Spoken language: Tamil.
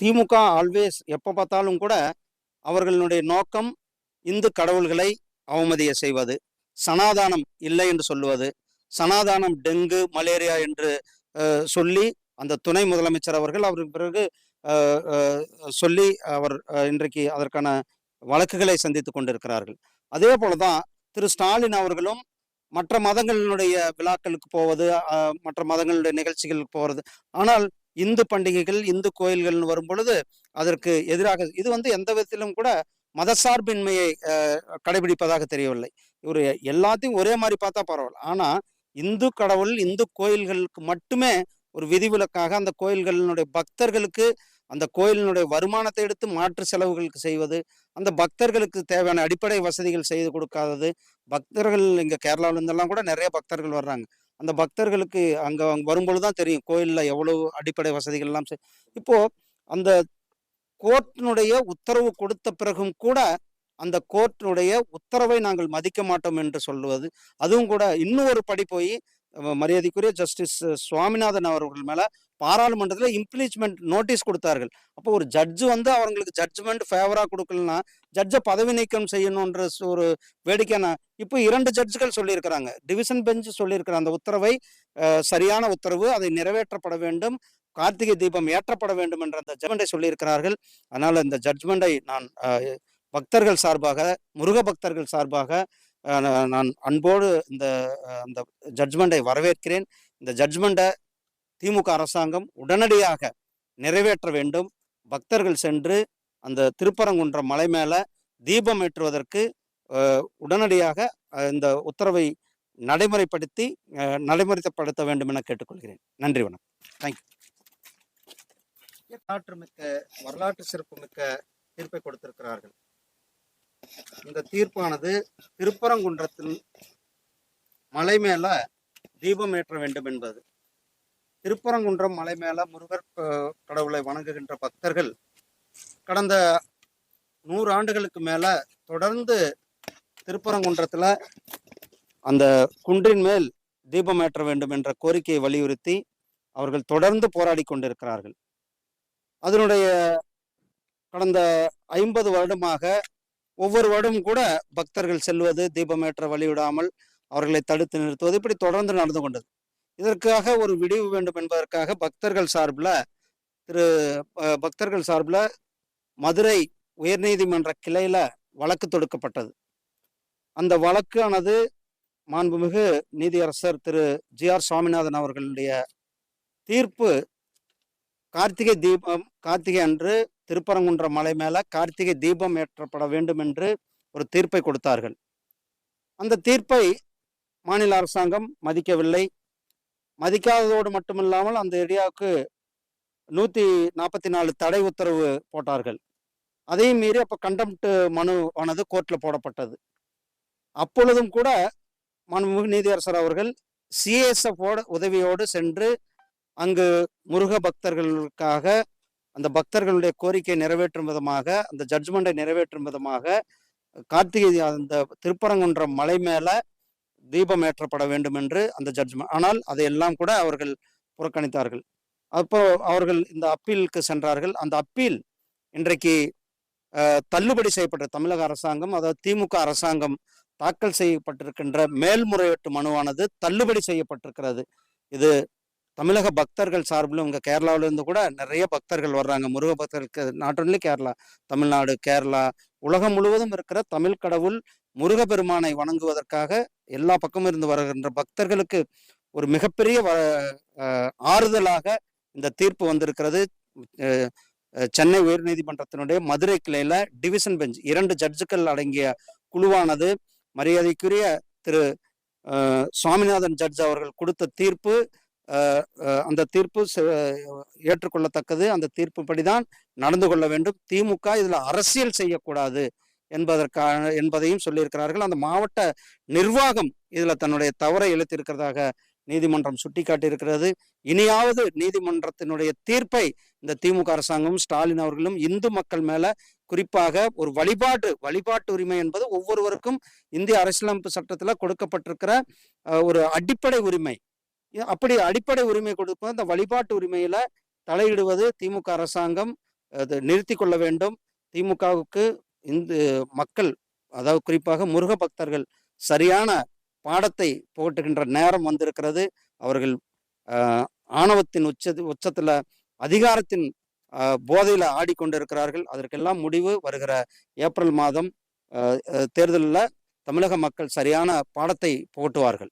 திமுக ஆல்வேஸ் எப்போ பார்த்தாலும் கூட அவர்களுடைய நோக்கம் இந்து கடவுள்களை அவமதிய செய்வது. சனாதானம் இல்லை என்று சொல்லுவது. சனாதானம் டெங்கு மலேரியா என்று சொல்லி அந்த துணை முதலமைச்சர் அவர்கள் அவருக்கு பிறகு சொல்லி அவர் இன்றைக்கு அதற்கான வழக்குகளை சந்தித்து கொண்டிருக்கிறார்கள். அதே போலதான் திரு ஸ்டாலின் அவர்களும் மற்ற மதங்களினுடைய விழாக்களுக்கு போவது மற்ற மதங்களுடைய நிகழ்ச்சிகளுக்கு போவது. ஆனால் இந்து பண்டிகைகள் இந்து கோயில்கள்னு வரும் பொழுது அதற்கு எதிராக இது வந்து எந்த விதத்திலும் கூட மதசார்பின்மையை கடைபிடிப்பதாக தெரியவில்லை. இவர் எல்லாத்தையும் ஒரே மாதிரி பார்த்தா பரவாயில்ல. ஆனால் இந்து கடவுள் இந்து கோயில்களுக்கு மட்டுமே ஒரு விதிவிலக்காக அந்த கோயில்களினுடைய பக்தர்களுக்கு அந்த கோயிலினுடைய வருமானத்தை எடுத்து மாற்று செலவுகளுக்கு செய்வது அந்த பக்தர்களுக்கு தேவையான அடிப்படை வசதிகள் செய்து கொடுக்காதது பக்தர்கள் இங்கே கேரளாவிலேருந்தெல்லாம் கூட நிறைய பக்தர்கள் வர்றாங்க. அந்த பக்தர்களுக்கு அங்கே அங்கே வரும்பொழுது தான் தெரியும். கோயிலில் எவ்வளவு அடிப்படை வசதிகள்லாம் இப்போது அந்த கோர்ட்டினுடைய உத்தரவு கொடுத்த பிறகும் கூட அந்த கோர்ட்டினுடைய உத்தரவை நாங்கள் மதிக்க மாட்டோம் என்று சொல்லுவது. அதுவும் கூட இன்னும் ஒரு படி போய் மரியாதைக்குரிய ஜஸ்டிஸ் சுவாமிநாதன் அவர்கள் மேல பாராளுமன்றத்தில் இம்ப்ளீச்மெண்ட் நோட்டீஸ் கொடுத்தார்கள். அப்போ ஒரு ஜட்ஜு வந்து அவங்களுக்கு ஜட்ஜ்மெண்ட் ஃபேவராக கொடுக்கலன்னா ஜட்ஜை பதவி நீக்கம் செய்யணுன்ற ஒரு வேடிக்கையான இப்போ இரண்டு ஜட்ஜுகள் சொல்லியிருக்கிறாங்க. டிவிஷன் பெஞ்ச் சொல்லியிருக்கிற அந்த உத்தரவை சரியான உத்தரவு அதை நிறைவேற்றப்பட வேண்டும். கார்த்திகை தீபம் ஏற்றப்பட வேண்டும் என்ற அந்த ஜட்மெண்டை சொல்லியிருக்கிறார்கள். அதனால் இந்த ஜட்ஜ்மெண்ட்டை நான் பக்தர்கள் சார்பாக முருக பக்தர்கள் சார்பாக நான் அன்போடு இந்த அந்த ஜட்ஜ்மெண்ட்டை வரவேற்கிறேன். இந்த ஜட்ஜ்மெண்ட்டை திமுக அரசாங்கம் உடனடியாக நிறைவேற்ற வேண்டும். பக்தர்கள் சென்று அந்த திருப்பரங்குன்றம் மலை மேலே தீபம் ஏற்றுவதற்கு உடனடியாக இந்த உத்தரவை நடைமுறைப்படுத்தி நடைமுறைப்படுத்த வேண்டும் என கேட்டுக்கொள்கிறேன். நன்றி வணக்கம். தேங்க்யூ வரலாற்று மிக்க வரலாற்று சிறப்பு மிக்க தீர்ப்பை கொடுத்திருக்கிறார்கள். இந்த தீர்ப்பானது திருப்பரங்குன்றத்தின் மலை மேல தீபம் ஏற்ற வேண்டும் என்பது. திருப்பரங்குன்றம் மலை மேல முருகர் கடவுளை வணங்குகின்ற பக்தர்கள் கடந்த நூறு ஆண்டுகளுக்கு மேல தொடர்ந்து திருப்பரங்குன்றத்துல அந்த குன்றின் மேல் தீபம் ஏற்ற வேண்டும் என்ற கோரிக்கையை வலியுறுத்தி அவர்கள் தொடர்ந்து போராடி கொண்டிருக்கிறார்கள். அதனுடைய கடந்த ஐம்பது வருடமாக ஒவ்வொரு வருடமும் கூட பக்தர்கள் செல்வது தீபமேற்ற வழிவிடாமல் அவர்களை தடுத்து நிறுத்துவது இப்படி தொடர்ந்து நடந்து கொண்டது. இதற்காக ஒரு விடிவு வேண்டும் என்பதற்காக பக்தர்கள் சார்பில் திரு பக்தர்கள் சார்பில் மதுரை உயர்நீதிமன்ற கிளையில் வழக்கு தொடுக்கப்பட்டது. அந்த வழக்கானது மாண்புமிகு நீதியரசர் திரு ஜி. ஆர். சுவாமிநாதன் அவர்களுடைய தீர்ப்பு கார்த்திகை தீபம் கார்த்திகை அன்று திருப்பரங்குன்றம் மலை மேலே கார்த்திகை தீபம் ஏற்றப்பட வேண்டும் என்று ஒரு தீர்ப்பை கொடுத்தார்கள். அந்த தீர்ப்பை மாநில அரசாங்கம் மதிக்கவில்லை. மதிக்காததோடு மட்டுமில்லாமல் அந்த ஏரியாவுக்கு நூற்றி நாற்பத்தி நாலு தடை உத்தரவு போட்டார்கள். அதையும் மீறி அப்போ கண்டம்ட்டு மனு ஆனது போடப்பட்டது. அப்பொழுதும் கூட மாண்புமிகு நீதியரசர் அவர்கள் சிஎஸ்எஃப் உதவியோடு சென்று அங்கு முருக பக்தர்களுக்காக அந்த பக்தர்களுடைய கோரிக்கை நிறைவேற்றும் விதமாக அந்த ஜட்ஜ்மெண்டை நிறைவேற்றும் விதமாக கார்த்திகை அந்த திருப்பரங்குன்றம் மலை மேல தீபம் ஏற்றப்பட வேண்டும் என்று அந்த ஜட்ஜ்மெண்ட் ஆனால் அதையெல்லாம் கூட அவர்கள் புறக்கணித்தார்கள். அப்போ அவர்கள் இந்த அப்பீலுக்கு சென்றார்கள். அந்த அப்பீல் இன்றைக்கு தள்ளுபடி செய்யப்பட்ட தமிழக அரசாங்கம் அதாவது திமுக அரசாங்கம் தாக்கல் செய்யப்பட்டிருக்கின்ற மேல்முறையீட்டு மனுவானது தள்ளுபடி செய்யப்பட்டிருக்கிறது. இது தமிழக பக்தர்கள் சார்பிலும் இங்கே கேரளாவிலேருந்து கூட நிறைய பக்தர்கள் வர்றாங்க. முருக பக்தர்களுக்கு நாட் ஒன்லி கேரளா தமிழ்நாடு கேரளா. உலகம் முழுவதும் இருக்கிற தமிழ் கடவுள் முருகப்பெருமானை வணங்குவதற்காக எல்லா பக்கமும் இருந்து வருகின்ற பக்தர்களுக்கு ஒரு மிகப்பெரிய வ- ஆறுதலாக இந்த தீர்ப்பு வந்திருக்கிறது. சென்னை உயர்நீதிமன்றத்தினுடைய மதுரை கிளையில டிவிஷன் பெஞ்ச் இரண்டு ஜட்ஜுக்கள் அடங்கிய குழுவானது மரியாதைக்குரிய திரு சுவாமிநாதன் ஜட்ஜ் அவர்கள் கொடுத்த தீர்ப்பு அந்த தீர்ப்பு ஏற்றுக்கொள்ளத்தக்கது. அந்த தீர்ப்புப்படிதான் நடந்து கொள்ள வேண்டும். திமுக இதில் அரசியல் செய்யக்கூடாது என்பதற்கான என்பதையும் சொல்லியிருக்கிறார்கள். அந்த மாவட்ட நிர்வாகம் இதில் தன்னுடைய தவறை இழுத்திருக்கிறதாக நீதிமன்றம் சுட்டிக்காட்டியிருக்கிறது. இனியாவது நீதிமன்றத்தினுடைய தீர்ப்பை இந்த திமுக அரசாங்கம் ஸ்டாலின் அவர்களும் இந்து மக்கள் மேல குறிப்பாக ஒரு வழிபாட்டு வழிபாட்டு உரிமை என்பது ஒவ்வொருவருக்கும் இந்திய அரசியலமைப்பு சட்டத்தில் கொடுக்கப்பட்டிருக்கிற ஒரு அடிப்படை உரிமை. அப்படி அடிப்படை உரிமை கொடுப்போம். அந்த வழிபாட்டு உரிமையில தலையிடுவது திமுக அரசாங்கம். அது நிறுத்தி கொள்ள வேண்டும். திமுகவுக்கு இந்து மக்கள் அதாவது குறிப்பாக முருக பக்தர்கள் சரியான பாடத்தை புகட்டுகின்ற நேரம் வந்திருக்கிறது. அவர்கள் ஆணவத்தின் உச்ச உச்சத்தில் அதிகாரத்தின் போதையில் ஆடிக்கொண்டிருக்கிறார்கள். அதற்கெல்லாம் முடிவு வருகிற ஏப்ரல் மாதம் தேர்தலில் தமிழக மக்கள் சரியான பாடத்தை புகட்டுவார்கள்.